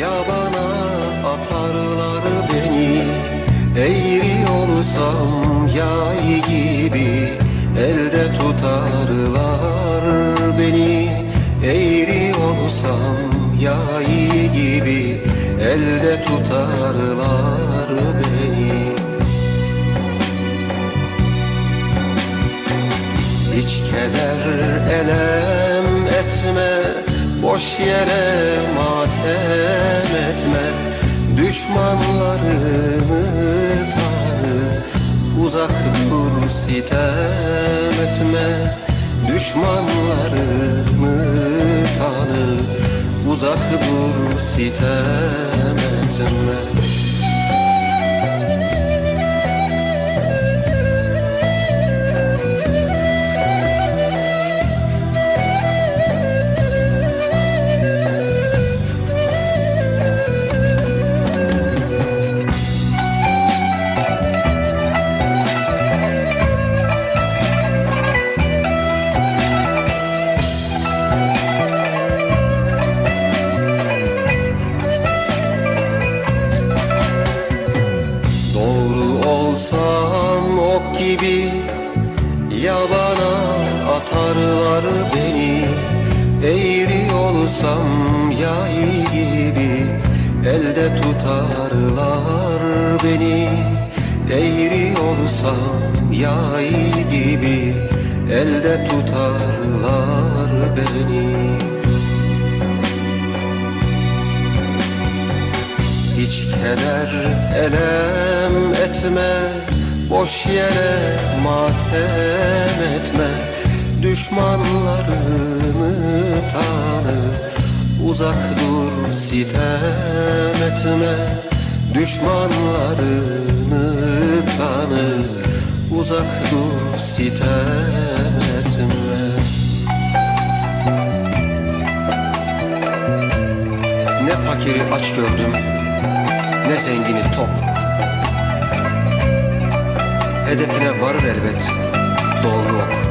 Yabana atarlar beni Eğriyorsam yay gibi Elde tutarlar beni. Eğriyorsam yay gibi Elde tutarlar beni. Hiç keder elem etmez Boş yere matem etme. Düşmanlarını tanı Uzak dur sitem etme. Düşmanlarını tanı Uzak dur sitem etme gibi Yabana atarlar beni. Eğri olsam yay gibi Elde tutarlar beni. Eğri olsam yay gibi Elde tutarlar beni. Hiç keder elem etme Boş yere matem etme Düşmanlarını tanı. Uzak dur sitem etme Düşmanlarını tanı. Uzak dur sitem etme. Ne fakiri aç gördüm ne zengini tok Hedefine varır elbet. Doğru ok